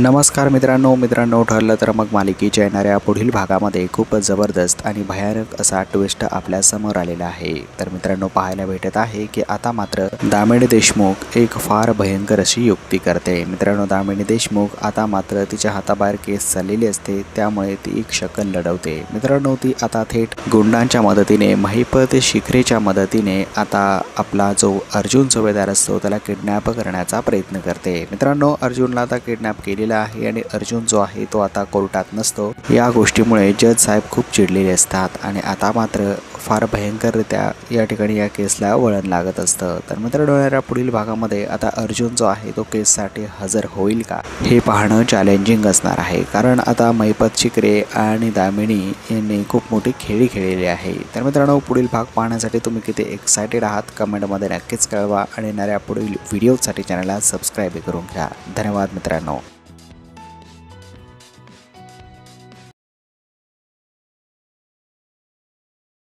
नमस्कार मित्रांनो मित्रांनो ठरलं तर मग मालिकेच्या येणाऱ्या पुढील भागामध्ये खूप जबरदस्त आणि भयानक असा ट्विस्ट आपल्यासमोर आलेला आहे. तर मित्रांनो पाहायला भेटत आहे की आता मात्र दामिनी देशमुख एक फार भयंकर अशी युक्ती करते. मित्रांनो दामिनी देशमुख आता मात्र तिच्या हाताबाहेर केस चाललेली असते त्यामुळे ती एक शकल लढवते. मित्रांनो ती आता थेट गुंडांच्या मदतीने महिपत शिखरेच्या मदतीने आता आपला जो अर्जुन सुभेदार असतो त्याला किडनॅप करण्याचा प्रयत्न करते. मित्रांनो अर्जुनला आता किडनॅप केलेला आहे आणि अर्जुन जो आहे तो आता कोर्टात नसतो. या गोष्टीमुळे जज साहेब खूप चिडलेले असतात आणि आता मात्र फार भयंकररित्या या ठिकाणी या केसला वळण लागत असतं. तर मित्रांनो येणाऱ्या पुढील भागामध्ये आता अर्जुन जो आहे तो केससाठी हजर होईल का? हे पाहणं चॅलेंजिंग असणार आहे. कारण आता मैपत शिकरे आणि दामिनी यांनी खूप मोठी खेळी खेळलेली आहे. तर मित्रांनो पुढील भाग पाहण्यासाठी तुम्ही किती एक्सायटेड आहात कमेंटमध्ये नक्कीच कळवा आणि येणाऱ्या पुढील व्हिडिओसाठी चॅनलला सबस्क्राईब करून घ्या. धन्यवाद मित्रांनो.